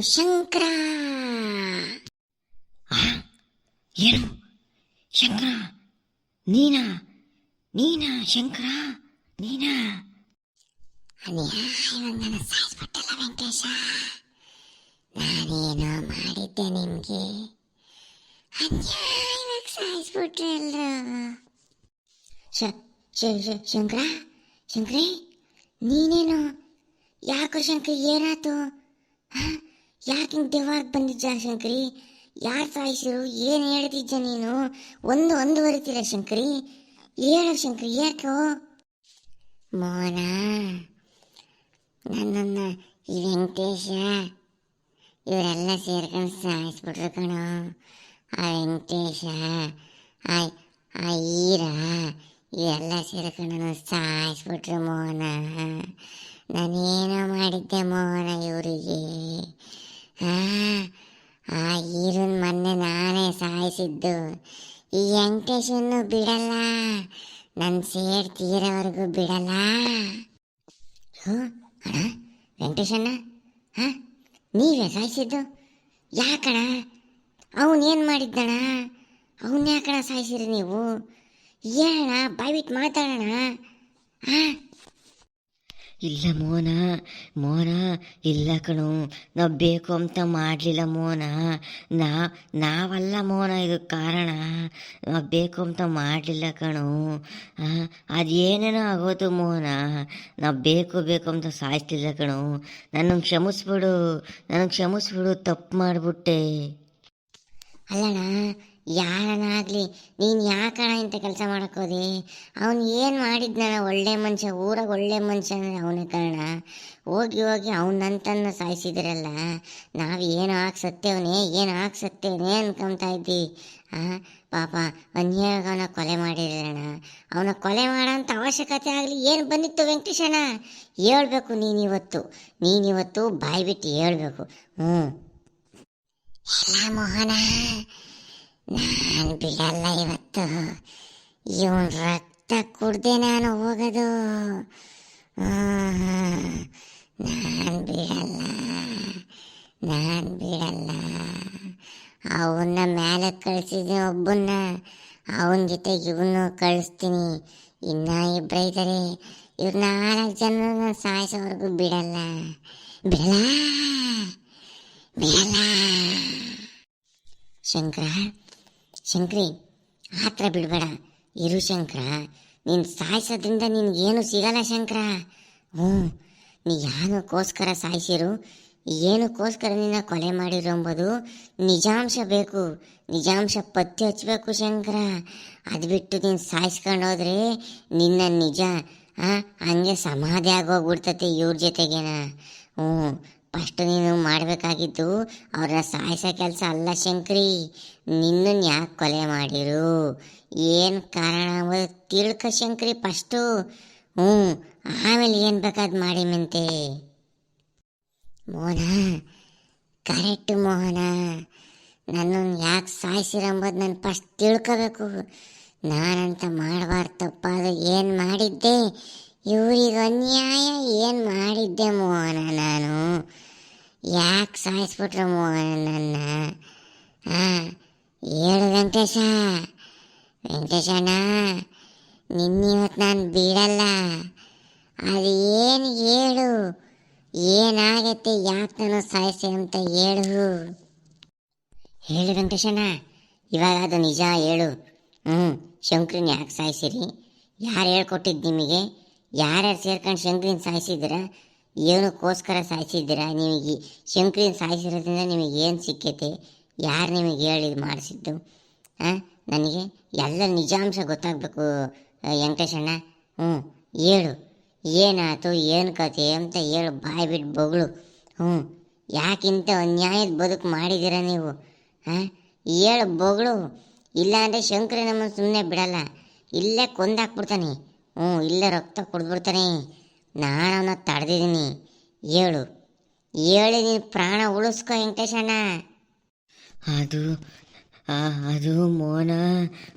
ಶಂಕರ? ಏನು? ಶಂಕರ? ನೀನಾ? ನೀನಾ ಶಂಕರ? ನೀನಾ? ನನ್ನ ಸಾಯಿಸ್ಬಿಟ್ಟಲ್ಲ ವೆಂಕಟೇಶ. ನಾನೇನೋ ಮಾಡಿದ್ದೆ ನಿಮಗೆ. ಅನ್ಯಾಯವಾಗಿ ಸಾಯಿಸ್ಬಿಟ್ರೆ ಎಲ್ಲರೂ ಶ ಶ, ಶ- ಶಂಕರ? ಶಂಕರಿ? ನೀನೇನು? ಯಾಕೋ ಶಂಕರ್, ಏನಾಯ್ತು? ಯಾಕೆ ಹಿಂಗೆ ದೆವ್ವಾಗಿ ಬಂದಿದ್ದ ಶಂಕರಿ? ಯಾರು ಸಾಯಿಸಿರು? ಏನು ಹೇಳ್ತಿದ್ದ ನೀನು? ಒಂದು ಒಂದುವರಿತಿಲ್ಲ ಶಂಕರಿ. ಹೇಳು ಶಂಕರಿ, ಯಾಕೋ? ಮೋನ, ನನ್ನನ್ನು ಈ ವೆಂಕಟೇಶ, ಇವರೆಲ್ಲ ಸೇರ್ಕೊಂಡು ಸಾಯಿಸ್ಬಿಟ್ರು ಕಣೋ. ಆ ವೆಂಕಟೇಶ, ಆ ಆ ಇವೆಲ್ಲ ಸೇರ್ಕೊಂಡು ಸಾಯಿಸ್ಬಿಟ್ರು ಮೋಹನ ನಾನೇನೋ ಮಾಡಿದ್ದೆ ಮೋಹನ ಇವರಿಗೆ. ಆ ಈರನ್ ಮೊನ್ನೆ ನಾನೇ ಸಾಯಿಸಿದ್ದು. ಈ ವೆಂಕಟೇಶನ್ನು ಬಿಡಲ್ಲ. ನನ್ನ ಸೇರ್ ತೀರೋವರೆಗೂ ಬಿಡಲ್ಲ. ಹೋ, ಅಣ್ಣ, ವೆಂಕಟೇಶಣ್ಣ ಹಾಂ ನೀವೇ ಸಾಯಿಸಿದ್ದು? ಯಾಕಣ ಅವನೇನು ಮಾಡಿದ್ದಣ ಅವನ್ನ ಯಾಕಣ ಸಾಯಿಸಿರಿ ನೀವು? ಏನಣ್ಣ ಬಾಯ್ಬಿಟ್ಟು ಮಾತಾಡೋಣ? ಹಾಂ ಇಲ್ಲ ಮೋನ ಮೋನ, ಇಲ್ಲ ಕಣು, ನಾವು ಬೇಕು ಅಂತ ಮಾಡಲಿಲ್ಲ ಮೋನ. ನಾ, ನಾವಲ್ಲ ಮೋನ ಇದು ಕಾರಣ. ನಾವು ಬೇಕು ಅಂತ ಮಾಡಲಿಲ್ಲ ಕಣು. ಅದೇನೇನೋ ಆಗೋದು ಮೋನ. ನಾವು ಬೇಕು ಬೇಕು ಅಂತ ಸಾಯ್ತಿಲ್ಲ ಕಣು. ನನ್ನ ಕ್ಷಮಿಸ್ಬಿಡು ನನಗೆ ಕ್ಷಮಿಸ್ಬಿಡು, ತಪ್ಪು ಮಾಡಿಬಿಟ್ಟೆ. ಅಲ್ಲಣ್ಣ ಯಾರನ್ನಾಗಲಿ? ನೀನು ಯಾಕಣ ಇಂಥ ಕೆಲಸ ಮಾಡೋಕ್ಕೋದೆ ಅವನು ಏನು ಮಾಡಿದ್ನಲ್ಲ ಒಳ್ಳೆ ಮನುಷ್ಯ, ಊರಾಗ ಒಳ್ಳೆ ಮನುಷ್ಯ ಅಂದರೆ ಅವನೇ ಕಾರಣ. ಹೋಗಿ ಹೋಗಿ ಅವನಂತನ್ನ ಸಾಯಿಸಿದ್ರಲ್ಲ, ನಾವು ಏನು ಹಾಕ್ಸತ್ತೇವನೇ ಏನು ಹಾಕಿ ಅನ್ಕೊತಾ ಇದ್ದಿ. ಪಾಪ ಅನ್ಯಾಗ ಅವನ ಕೊಲೆ ಮಾಡಿದ್ರಣ್ಣ. ಅವನ ಕೊಲೆ ಮಾಡೋಂಥ ಅವಶ್ಯಕತೆ ಆಗಲಿ, ಏನು ಬಂದಿತ್ತು ವೆಂಕಟೇಶಣ್ಣ? ಹೇಳ್ಬೇಕು ನೀನಿವತ್ತು. ನೀನಿವತ್ತು ಬಾಯಿ ಬಿಟ್ಟು ಹೇಳ್ಬೇಕು. ಹ್ಞೂ ಎಲ್ಲ ಮೋಹನ ನಾನು ಬಿಡಲ್ಲ ಇವತ್ತು. ಇವನ್ ರಕ್ತ ಕುಡ್ದೆ ನಾನು ಹೋಗೋದು. ನಾನು ಬಿಡಲ್ಲ ನಾನು ಬಿಡಲ್ಲ ಅವನ್ನ ಮೇಲೆ ಕಳಿಸಿದ್ದೀನಿ ಒಬ್ಬನ್ನ. ಅವನ ಜೊತೆ ಇವನು ಕಳಿಸ್ತೀನಿ. ಇನ್ನ ಇಬ್ಬರು ಇದ್ದಾರೆ ಇವ್ರು ನಾಲ್ಕು ಜನ ಸಾಯಿಸೋವರೆಗೂ ಬಿಡಲ್ಲ. ಬಿಡಲ್ಲ. ಬಿಡಲ್ಲ. ಶಂಕರ. ಶಂಕ್ರಿ ಆ ಥರ ಬಿಡಬೇಡ. ಇರು ಶಂಕರ ನೀನು ಸಾಯಿಸೋದ್ರಿಂದ ನಿನಗೇನು ಸಿಗಲ್ಲ ಶಂಕರ. ಹ್ಞೂ ನೀ ಯಾನಕ್ಕೋಸ್ಕರ ಸಾಯಿಸಿರು ಏನಕ್ಕೋಸ್ಕರ ನಿನ್ನ ಕೊಲೆ ಮಾಡಿರೋ ಎಂಬುದು ನಿಜಾಂಶ ಬೇಕು. ನಿಜಾಂಶ ಪತ್ತೆ ಹಚ್ಚಬೇಕು ಶಂಕರ. ಅದು ಬಿಟ್ಟು ನೀನು ಸಾಯಿಸ್ಕೊಂಡು ಹೋದ್ರೆ ನಿನ್ನ ನಿಜ ಆ, ಹಂಗೆ ಸಮಾಧಿ ಆಗೋಗ್ಬಿಡ್ತತೆ ಇವ್ರ ಜೊತೆಗೇನ. ಹ್ಞೂ ಫಸ್ಟ್ ನೀನು ಮಾಡಬೇಕಾಗಿದ್ದು ಅವ್ರನ್ನ ಸಾಯಿಸೋ ಕೆಲಸ ಅಲ್ಲ ಶಂಕ್ರಿ. ನಿನ್ನನ್ನು ಯಾಕೆ ಕೊಲೆ ಮಾಡಿರು? ಏನು ಕಾರಣ? ಅಂಬೋದು ತಿಳ್ಕ ಶಂಕ್ರಿ ಫಸ್ಟು. ಹ್ಞೂ, ಆಮೇಲೆ ಏನು ಬೇಕಾದ್ ಮಾಡಿ ಮೆಂತೆ. ಮೋಹನ ಕರೆಕ್ಟ್ ಮೋಹನ. ನನ್ನನ್ನು ಯಾಕೆ ಸಾಯಿಸಿರಂಬೋದು ನಾನು ಫಸ್ಟ್ ತಿಳ್ಕೋಬೇಕು. ನಾನಂತ ಮಾಡಬಾರ್ದಪ್ಪ ಅದು ಏನು ಮಾಡಿದ್ದೆ? ಇವ್ರಿಗೆ ಅನ್ಯಾಯ ಏನು ಮಾಡಿದ್ದೆ ಮೋಹನ, ನಾನು? ಯಾಕೆ ಸಾಯಿಸ್ಬಿಟ್ರು ಮೋಹನ ನನ್ನ? ಹಾಂ ಹೇಳು ವೆಂಕಟೇಶ, ವೆಂಕಟೇಶಣ್ಣ ನಿನ್ನಿವತ್ತು ನಾನು ಬಿಡಲ್ಲ. ಅದು ಏನು ಹೇಳು? ಏನಾಗತ್ತೆ ಯಾಕೆ ನಾನು ಸಾಯಿಸಿ ಅಂತ ಹೇಳು. ಹೇಳು ವೆಂಕಟೇಶಣ್ಣ, ಇವಾಗ ಅದು ನಿಜ ಹೇಳು. ಹ್ಞೂ ಶಂಕ್ರನ್ ಯಾಕೆ ಸಾಯಿಸಿರಿ? ಯಾರು ಹೇಳ್ಕೊಟ್ಟಿದ್ದು ನಿಮಗೆ? ಯಾರ್ಯಾರು ಸೇರ್ಕೊಂಡು ಶಂಕ್ರಿನ ಸಾಯಿಸಿದ್ದೀರಾ? ಏನಕ್ಕೋಸ್ಕರ ಸಾಯಿಸಿದ್ದೀರಾ? ನಿಮಗೆ ಶಂಕ್ರಿನ ಸಾಯಿಸಿರೋದ್ರಿಂದ ನಿಮಗೆ ಏನು ಸಿಕ್ಕೈತೆ? ಯಾರು ನಿಮಗೆ ಹೇಳಿ ಮಾಡಿಸಿದ್ದು? ಹಾಂ ನನಗೆ ಎಲ್ಲ ನಿಜಾಂಶ ಗೊತ್ತಾಗಬೇಕು ವೆಂಕಟೇಶಣ್ಣ. ಹ್ಞೂ ಹೇಳು. ಏನಾಯ್ತು, ಏನು ಕತೆ ಅಂತ ಹೇಳು, ಬಾಯಿ ಬಿಟ್ಟು ಬೊಗಳು. ಹ್ಞೂ ಯಾಕಿಂತ ಅನ್ಯಾಯದ ಬದುಕು ಮಾಡಿದ್ದೀರ ನೀವು? ಹಾಂ ಹೇಳು ಬೊಗಳು. ಇಲ್ಲಾಂದರೆ ಶಂಕರ ನಮ್ಮನ್ನು ಸುಮ್ಮನೆ ಬಿಡಲ್ಲ. ಇಲ್ಲೇ ಕೊಂದಾಕ್ಬಿಡ್ತಾನೆ. ಹ್ಞೂ ಇಲ್ಲೇ ರಕ್ತ ಕುಡಿದ್ಬಿಡ್ತಾನೆ. ನಾನು ಅವನ್ನ ತಡೆದಿದ್ದೀನಿ. ಹೇಳು ಹೇಳಿ ನೀನು ಪ್ರಾಣ ಉಳಿಸ್ಕೊ ವೆಂಕಟೇಶಣ್ಣ ಅದು ಅದು ಮೋನ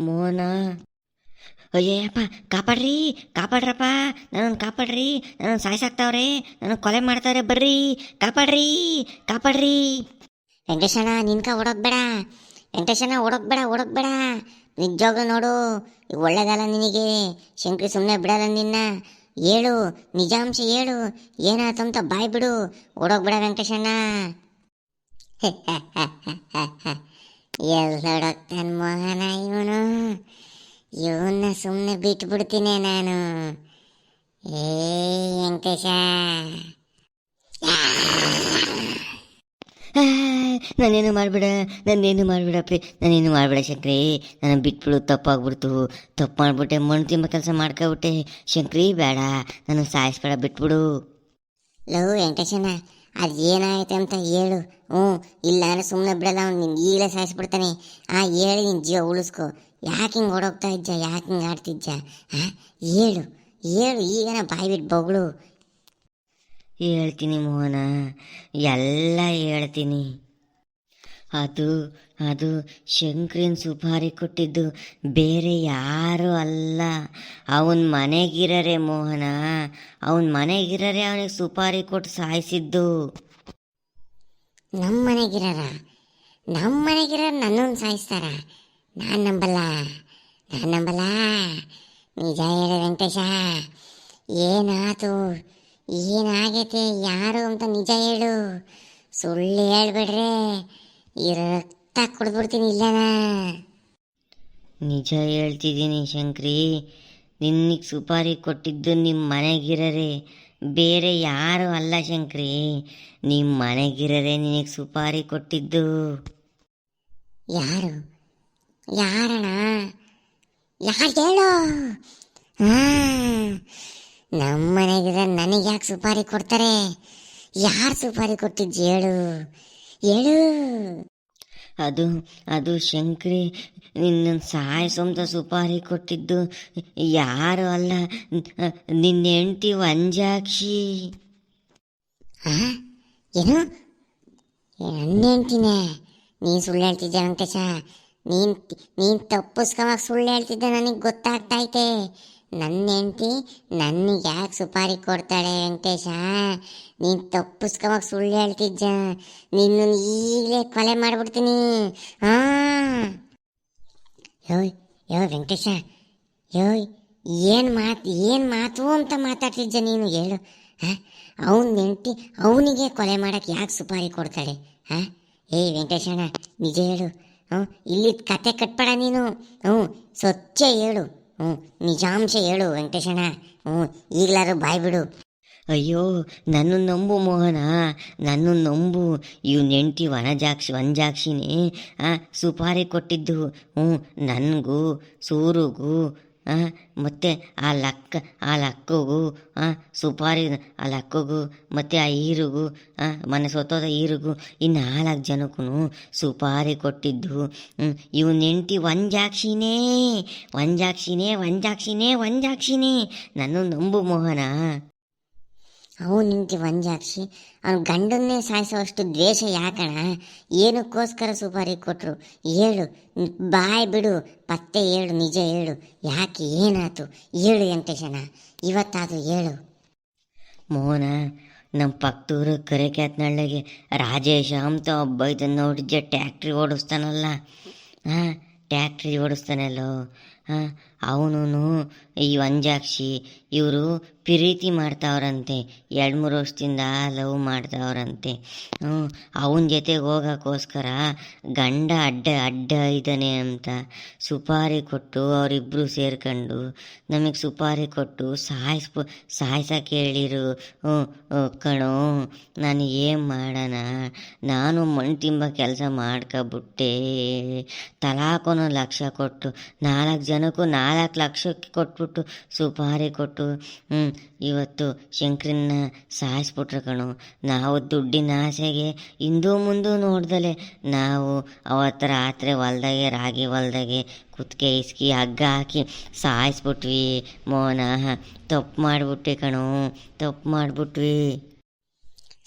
ಮೋನ. ಅಯ್ಯಪ್ಪ ಕಾಪಾಡ್ರಿ ಕಾಪಾಡ್ರಪ್ಪ. ನನ್ನ ಕಾಪಾಡ್ರಿ ನನ್ನನ್ನು ಸಾಯ್ಸಾಕ್ತಾವ್ರೆ. ನನ್ನ ಕೊಲೆ ಮಾಡ್ತಾವ್ರೆ ಬರ್ರಿ. ಕಾಪಾಡ್ರಿ ಕಾಪಾಡ್ರಿ. ವೆಂಕಟೇಶಣ್ಣ ನಿನ್ಕ ಓಡೋಗ್ಬೇಡ. ವೆಂಕಟೇಶಣ್ಣ ಓಡೋಗ್ಬೇಡ ಓಡೋಗ್ಬೇಡ. ನಿಜವಾಗ್ಲೂ ನೋಡು ಒಳ್ಳೇದಲ್ಲ ನಿನಗೆ. ಶಂಕ್ರಿ ಸುಮ್ಮನೆ ಬಿಡಲ್ಲ ನಿನ್ನ. ಹೇಳು ನಿಜಾಂಶ ಹೇಳು ಏನಾಯ್ತು ಅಂತ ಬಾಯ್ ಬಿಡು. ಓಡೋಗ್ಬಿಡ ವೆಂಕಟೇಶಣ್ಣ. ಸಡಕ್ ಮೋಹನ ಇವನು? ಇವನ್ನ ಸುಮ್ಮನೆ ಬಿಟ್ಬಿಡ್ತೀನಿ ನಾನು. ಏ, ವೆಂಕಟೇಶ. ನಾನೇನು ಮಾಡಿಬಿಡ ನಾನೇನು ಪ್ರೀ ನಾನೇನು ಮಾಡಿಬಿಡ ಶಂಕ್ರಿ. ನಾನು ಬಿಟ್ಬಿಡು ತಪ್ಪಾಗ್ಬಿಡ್ತು. ತಪ್ಪು ಮಾಡಿಬಿಟ್ಟೆ ಮಣ್ಣು ತಿಂಬ ಕೆಲಸ ಮಾಡ್ಕೊಬಿಟ್ಟೆ. ಶಂಕ್ರಿ ಬೇಡ ನಾನು ಸಾಯಿಸ್ಬೇಡ ಬಿಟ್ಬಿಡು. ಲವ್ ವೆಂಕಟೇಶಣ್ಣ ಅದು ಏನಾಯ್ತು ಅಂತ ಹೇಳು. ಹ್ಞೂ ಇಲ್ಲ ಅಂದ್ರೆ ಸುಮ್ಮನೆ ಬಿಡಲ್ಲ ಅವ್ನು ನಿನ್ನ ಈಗಲೇ ಸಾಯಿಸ್ಬಿಡ್ತಾನೆ. ಆ ಹೇಳಿ ನಿನ್ನ ಜೀವ ಉಳಿಸ್ಕೊ. ಯಾಕೆ ಹಿಂಗೆ ಓಡೋಗ್ತಾ ಇದ್ದ ಯಾಕೆ ಹಿಂಗೆ ಆಡ್ತಿದ್ದ ಹಾಂ ಹೇಳು ಹೇಳು ಈಗನ ಬಾಯಿ ಬಿಟ್ಟು ಬೊಗಳು. ಹೇಳ್ತೀನಿ ಮೋಹನ ಎಲ್ಲ ಹೇಳ್ತೀನಿ. ಅದು ಅದು ಶಂಕ್ರಿನ್ ಸುಪಾರಿ ಕೊಟ್ಟಿದ್ದು ಬೇರೆ ಯಾರು ಅಲ್ಲ. ಅವನ ಮನೆಗಿರರೆ ಮೋಹನ, ಅವನ ಮನೆಗಿರರೆ ಅವನಿಗೆ ಸುಪಾರಿ ಕೊಟ್ಟು ಸಾಯಿಸಿದ್ದು. ನಮ್ಮ ಮನೆಗಿರರ? ನಮ್ಮ ಮನೆಗಿರ ನನ್ನನ್ನು ಸಾಯಿಸ್ತಾರ? ನಾನು ನಂಬಲ್ಲ ನಾನು ನಂಬಲ್ಲ. ನಿಜ ಹೇಳ ವೆಂಕಟೇಶ, ಏನಾತು? ಏನಾಗೈತೆ? ಯಾರು ಅಂತ ನಿಜ ಹೇಳು. ಸುಳ್ಳು ಹೇಳ್ಬಿಡ್ರೆ. ಈ ರಕ್ತ ಕುಡ್ದ್ಬಿಡ್ತೀನಿ ಇಲ್ಲನಾ? ನಿಜ ಹೇಳ್ತಿದ್ದೀನಿ ಶಂಕ್ರಿ. ನಿನ್ನಿಗೆ ಸುಪಾರಿ ಕೊಟ್ಟಿದ್ದು ನಿಮ್ಮ ಮನೆಗಿರರೆ. ಬೇರೆ ಯಾರು ಅಲ್ಲ ಶಂಕ್ರಿ. ನಿಮ್ಮ ಮನೆಗಿರರೆ ನಿನಗೆ ಸುಪಾರಿ ಕೊಟ್ಟಿದ್ದು. ಯಾರು? ಯಾರಣ ಯಾರು ಹೇಳು? ಹಾ ನಮ್ಮ ಮನೆಗಿರ ನನಗೆ ಯಾಕೆ ಸುಪಾರಿ ಕೊಡ್ತಾರೆ? ಯಾರು ಸುಪಾರಿ ಕೊಟ್ಟಿದ್ದು ಹೇಳು? ಹೇಳು. ಅದು ಅದು ಶಂಕ್ರಿ ನಿನ್ನ ಸಾಯಿಸೋಂತ ಸುಪಾರಿ ಕೊಟ್ಟಿದ್ದು. ಯಾರು ಅಲ್ಲ, ನಿನ್ನ ಹೆಂಡತಿ ವಂಜಾಕ್ಷಿ. ಏನು? ನನ್ನ ಹೆಂಡ್ತಿನೇ. ನೀನು ಸುಳ್ಳು ಹೇಳ್ತಿದ್ದೆ ವೆಂಕಟೇಶ. ನೀನು ನೀನು ತಪ್ಪಿಸ್ಕೊವಾಗ ಸುಳ್ಳು ಹೇಳ್ತಿದ್ದೆ ನನಗೆ ಗೊತ್ತಾಗ್ತೈತೆ ನನ್ನ ಹೆಂಡ್ತಿ ನನಗೆ ಯಾಕೆ ಸುಪಾರಿ ಕೊಡ್ತಾಳೆ ವೆಂಕಟೇಶ? ನೀನು ತಪ್ಪಿಸ್ಕೊವಾಗ ಸುಳ್ಳು ಹೇಳ್ತಿದ್ದ. ನಿನ್ನ ಈಗಲೇ ಕೊಲೆ ಮಾಡಿಬಿಡ್ತೀನಿ. ಹಾಂ ಯೋಯ್ ಯೋ ವೆಂಕಟೇಶ, ಯೋಯ್, ಏನು ಮಾತು ಏನು ಮಾತು ಅಂತ ಮಾತಾಡ್ತಿದ್ದ ನೀನು ಹೇಳು. ಹಾಂ ಅವನ ಹೆಂಡತಿ ಅವನಿಗೆ ಕೊಲೆ ಮಾಡಕ್ಕೆ ಯಾಕೆ ಸುಪಾರಿ ಕೊಡ್ತಾಳೆ? ಹಾಂ ಏಯ್ ವೆಂಕಟೇಶಣ್ಣ, ನಿಜ ಹೇಳು. ಹ್ಞೂ ಇಲ್ಲಿ ಕತೆ ಕಟ್ಬೇಡ ನೀನು. ಹ್ಞೂ ಸ್ವಚ್ಛ ಹೇಳು. ಹ್ಞೂ, ನಿಜಾಂಶ ಹೇಳು ವೆಂಕಟೇಶಣ್ಣ. ಹ್ಞೂ, ಈಗಲಾದ್ರೂ ಬಾಯ್ ಬಿಡು. ಅಯ್ಯೋ ನನ್ನ ನಂಬು ಮೋಹನ. ನನ್ನ ನಂಬು. ಇವ್ ನೆಂಟಿ ವನಜಾಕ್ಷಿ ವಂಜಾಕ್ಷಿನೇ ಆ, ಸುಪಾರಿ ಕೊಟ್ಟಿದ್ದು. ಹ್ಞೂ, ನನಗೂ, ಸೂರುಗೂ ಮತ್ತೆ ಆ ಲಕ್ಕ ಆ ಲಕ್ಕಗೂ ಸುಪಾರಿ, ಆ ಲಕ್ಕಗೂ, ಮತ್ತು ಆ ಈರುಗೂ ಮನೆ ಸೊತ್ತೋದ ಈರುಗೂ ಈ ನಾಲ್ಕು ಜನಕ್ಕೂ ಸುಪಾರಿ ಕೊಟ್ಟಿದ್ದು. ಹ್ಞೂ ಇವ್ ನೆಂಟಿ ಒಂಜಾಕ್ಷಿನೇ ಒಂಜಾಕ್ಷಿನೇ ಒಂಜಾಕ್ಷಿನೇ ವಂಜಾಕ್ಷಿನೇ ನನ್ನ ನಂಬು ಮೋಹನ. ಅವನು ನಿಂತಿ ವಂಜಾಕ್ಷಿ ಅವ್ನ ಗಂಡನ್ನೇ ಸಾಯಿಸುವಷ್ಟು ದ್ವೇಷ ಯಾಕಣ? ಏನಕ್ಕೋಸ್ಕರ ಸುಪಾರಿ ಕೊಟ್ಟರು ಹೇಳು ಬಾಯ್ ಬಿಡು, ಪತ್ತೆ ಹೇಳು ನಿಜ ಹೇಳು ಯಾಕೆ ಏನಾಯ್ತು ಹೇಳು ಜನ ಇವತ್ತಾದ್ರೂ ಹೇಳು ಮೋನ ನಮ್ಮ ಪಕ್ಕದೂರು ಕರೆಕ್ಯಾತ್ನಳ್ಳಿಗೆ ರಾಜೇಶ ಅಂತ ಒಬ್ಬ ಇದನ್ನು ನೋಡಿದ್ದೆ ಟ್ಯಾಕ್ಟ್ರಿ ಓಡಿಸ್ತಾನಲ್ಲ? ಹಾಂ, ಟ್ಯಾಕ್ಟ್ರಿ ಓಡಿಸ್ತಾನಲ್ಲೋ? ಹಾಂ ಅವನು ಈ ವಂಜಾಕ್ಷಿ ಇವರು ಪ್ರೀತಿ ಮಾಡ್ತಾವ್ರಂತೆ. ಎರಡು ಮೂರು ವರ್ಷದಿಂದ ಲವ್ ಮಾಡ್ತಾವ್ರಂತೆ ಅವನ ಜೊತೆಗೆ ಹೋಗೋಕ್ಕೋಸ್ಕರ ಗಂಡ ಅಡ್ಡ ಅಡ್ಡ ಇದ್ದಾನೆ ಅಂತ ಸುಪಾರಿ ಕೊಟ್ಟು ಅವರಿಬ್ಬರು ಸೇರ್ಕೊಂಡು ನಮಗೆ ಸುಪಾರಿ ಕೊಟ್ಟು ಸಾಯಿಸ್ಬು ಸಾಯ್ಸಕ್ಕೆ ಹೇಳಿರು. ಕಣೋ, ನಾನು ಏನು ಮಾಡೋಣ? ನಾನು ಮಣ್ಣು ತಿಂಬ ಕೆಲಸ ಮಾಡ್ಕೊಬಿಟ್ಟೆ. ತಲಾಕೊನೋ ಲಕ್ಷ ಕೊಟ್ಟು ನಾಲ್ಕು ಜನಕ್ಕೂ ನಾಲ್ಕು ಲಕ್ಷಕ್ಕೆ ಕೊಟ್ಬಿಟ್ಟು ಸುಪಾರಿ ಕೊಟ್ಟು ಇವತ್ತು ಶಂಕ್ರನ್ನ ಸಾಯಿಸ್ಬಿಟ್ರು ಕಣು. ನಾವು ದುಡ್ಡಿನ ಆಸೆಗೆ ಹಿಂದೂ ಮುಂದೂ ನೋಡ್ದಲೆ ನಾವು ಅವತ್ತು ರಾತ್ರಿ ಹೊಲ್ದಾಗೆ, ರಾಗಿ ಹೊಲ್ದಾಗೆ ಕುತ್ತಿಗೆ ಇಸ್ಕಿ ಹಗ್ಗ ಹಾಕಿ ಸಾಯಿಸ್ಬಿಟ್ವಿ. ಮೋನ, ತಪ್ಪು ಮಾಡಿಬಿಟ್ವಿ ಕಣು, ತಪ್ಪು ಮಾಡಿಬಿಟ್ವಿ.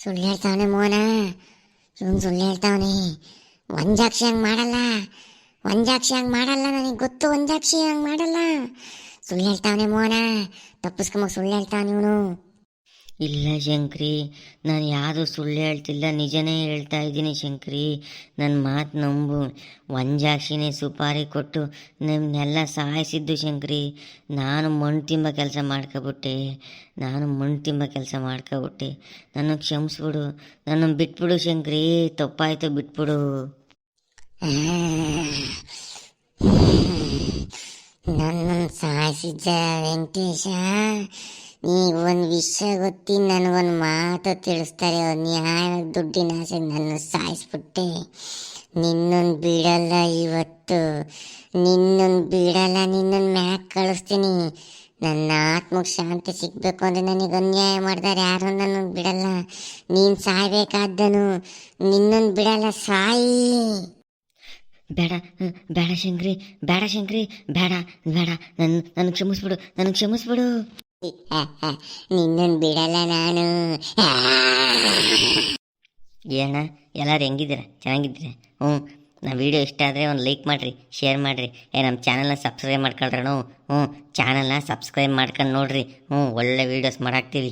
ಸುಳ್ಳು ಹೇಳ್ತಾವನೆ ಮೋನ. ಇವನು ಸುಳ್ಳು ಹೇಳ್ತಾವನೆ. ಅಕ್ಷ ಹಂಗೆ ಮಾಡಲ್ಲ. ವಂಜಾಕ್ಷಿ ಹಂಗೆ ಮಾಡಲ್ಲ, ನನಗೆ ಗೊತ್ತು ವಂಜಾಕ್ಷಿ ಹಂಗೆ ಮಾಡಲ್ಲ. ಸುಳ್ಳು ಹೇಳ್ತಾವನೆ ಮೋನ ತಪ್ಪಿಸ್ಕೊಂಬ ಸುಳ್ಳು ಹೇಳ್ತಾವ ಇವನು ಇಲ್ಲ ಶಂಕ್ರಿ, ನಾನು ಯಾರು ಸುಳ್ಳು ಹೇಳ್ತಿಲ್ಲ, ನಿಜನೇ ಹೇಳ್ತಾ ಇದ್ದೀನಿ ಶಂಕ್ರಿ. ನನ್ನ ಮಾತು ನಂಬು. ಒಂಜಾಕ್ಷಿನೇ ಸುಪಾರಿ ಕೊಟ್ಟು ನಿಮ್ಮನ್ನೆಲ್ಲ ಸಾಯಿಸಿದ್ದು ಶಂಕ್ರಿ. ನಾನು ಮಣ್ಣು ತಿಂಬ ಕೆಲಸ ಮಾಡ್ಕೊಬಿಟ್ಟೆ. ನಾನು ಮಣ್ಣು ತಿಂಬ ಕೆಲಸ ಮಾಡ್ಕೊಬಿಟ್ಟೆ. ನನ್ನ ಕ್ಷಮಿಸ್ಬಿಡು. ನನ್ನ ಬಿಟ್ಬಿಡು ಶಂಕ್ರಿ. ತಪ್ಪಾಯ್ತು, ಬಿಟ್ಬಿಡು. ನನ್ನ ಸಾಯಿಸಿದ್ದ ವೆಂಕಟೇಶ. ಈಗ ಒಂದು ವಿಷಯ ಗೊತ್ತಿ ನನಗೊಂದು ಮಾತು ತಿಳಿಸ್ತಾರೆ ನ್ಯಾಯ ದುಡ್ಡಿನ ಆಸೆ ನನ್ನ ಸಾಯಿಸ್ಬಿಟ್ಟೆ ನಿನ್ನೊಂದು ಬಿಡಲ್ಲ ಇವತ್ತು. ನಿನ್ನೊಂದು ಬಿಡಲ್ಲ ನಿನ್ನೊಂದು ಮ್ಯಾಕ್ ಕಳಿಸ್ತೀನಿ. ನನ್ನ ಆತ್ಮಕ್ಕೆ ಶಾಂತಿ ಸಿಗಬೇಕು ಅಂದರೆ ನನಗೆ ಅನ್ಯಾಯ ಮಾಡಿದಾರೆ. ಯಾರು ನನ್ನನ್ನು ಬಿಡಲ್ಲ. ನೀನು ಸಾಯ್ಬೇಕಾದ್ದನು. ನಿನ್ನೊಂದು ಬಿಡಲ್ಲ, ಸಾಯಿ. ಬೇಡ ಬೇಡ ಶಂಕ್ರಿ ಬೇಡ ಶಂಕ್ರಿ ಬೇಡ ಬೇಡ. ನನ್ನ ನನಗೆ ಕ್ಷಮಿಸ್ಬಿಡು ನನಗೆ ಕ್ಷಮಿಸ್ಬಿಡು. ನಿನ್ನನ್ನು ಬಿಡಲ್ಲ ನಾನು. ಏನ ಎಲ್ಲರೂ ಹೆಂಗಿದ್ದೀರಾ? ಚೆನ್ನಾಗಿದ್ದೀರಾ? ಹ್ಞೂ ನಮ್ಮ ವಿಡಿಯೋ ಇಷ್ಟ ಆದರೆ ಒಂದು ಲೈಕ್ ಮಾಡಿರಿ ಶೇರ್ ಮಾಡಿರಿ. ಏ ನಮ್ಮ ಚಾನಲ್ನ ಸಬ್ಸ್ಕ್ರೈಬ್ ಮಾಡ್ಕೊಳ್ರಣ ಹ್ಞೂ ಚಾನಲ್ನ ಸಬ್ಸ್ಕ್ರೈಬ್ ಮಾಡ್ಕೊಂಡು ನೋಡಿರಿ. ಹ್ಞೂ ಒಳ್ಳೆ ವೀಡಿಯೋಸ್ ಮಾಡಾಕ್ತೀವಿ.